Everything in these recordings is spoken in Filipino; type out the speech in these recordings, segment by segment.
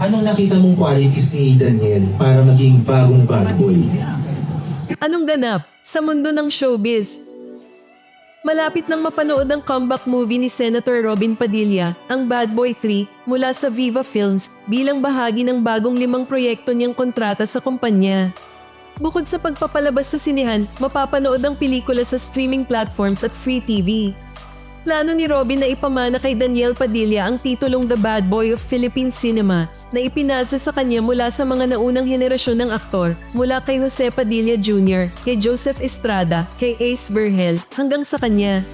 Anong nakita mong qualities ni Daniel para maging bagong bad boy? Anong ganap sa mundo ng showbiz? Malapit nang mapanood ang comeback movie ni Senator Robin Padilla, ang Bad Boy 3, mula sa Viva Films bilang bahagi ng bagong limang proyekto niyang kontrata sa kumpanya. Bukod sa pagpapalabas sa sinihan, mapapanood ang pelikula sa streaming platforms at free TV. Plano ni Robin na ipamana kay Daniel Padilla ang titulong The Bad Boy of Philippine Cinema na ipinasa sa kanya mula sa mga naunang henerasyon ng aktor mula kay Jose Padilla Jr., kay Joseph Estrada, kay Ace Berhel hanggang sa kanya.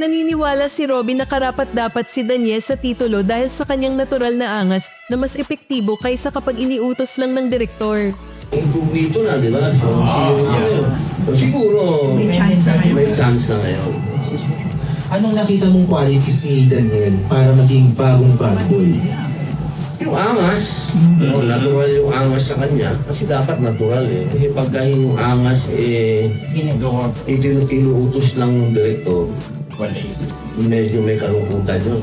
Naniniwala si Robin na karapat dapat si Daniel sa titulo dahil sa kanyang natural na angas na mas epektibo kaysa kapag iniutos lang ng direktor. Dito na, di ba? So, serious na yun. So, siguro, may chance na ngayon. Anong nakita mong qualities ni Daniel para maging bagong bad boy? Yung angas, no, natural yung angas sa kanya. Kasi dapat natural eh. Kasi pagka yung angas eh, ginagawa ito inuutos ng direktor, eh. medyo may kalungkutan yun.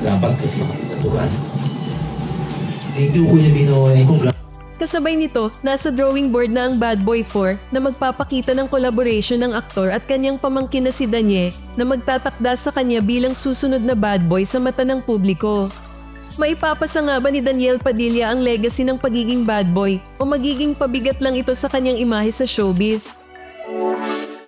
Dapat kasi natural. Thank you, Kuya Binoy. Congrats. Kasabay nito, nasa drawing board na ang Bad Boy 4 na magpapakita ng collaboration ng aktor at kanyang pamangkin na si Danye na magtatakda sa kanya bilang susunod na bad boy sa mata ng publiko. Maipapasa nga ba ni Daniel Padilla ang legacy ng pagiging bad boy o magiging pabigat lang ito sa kanyang imahe sa showbiz?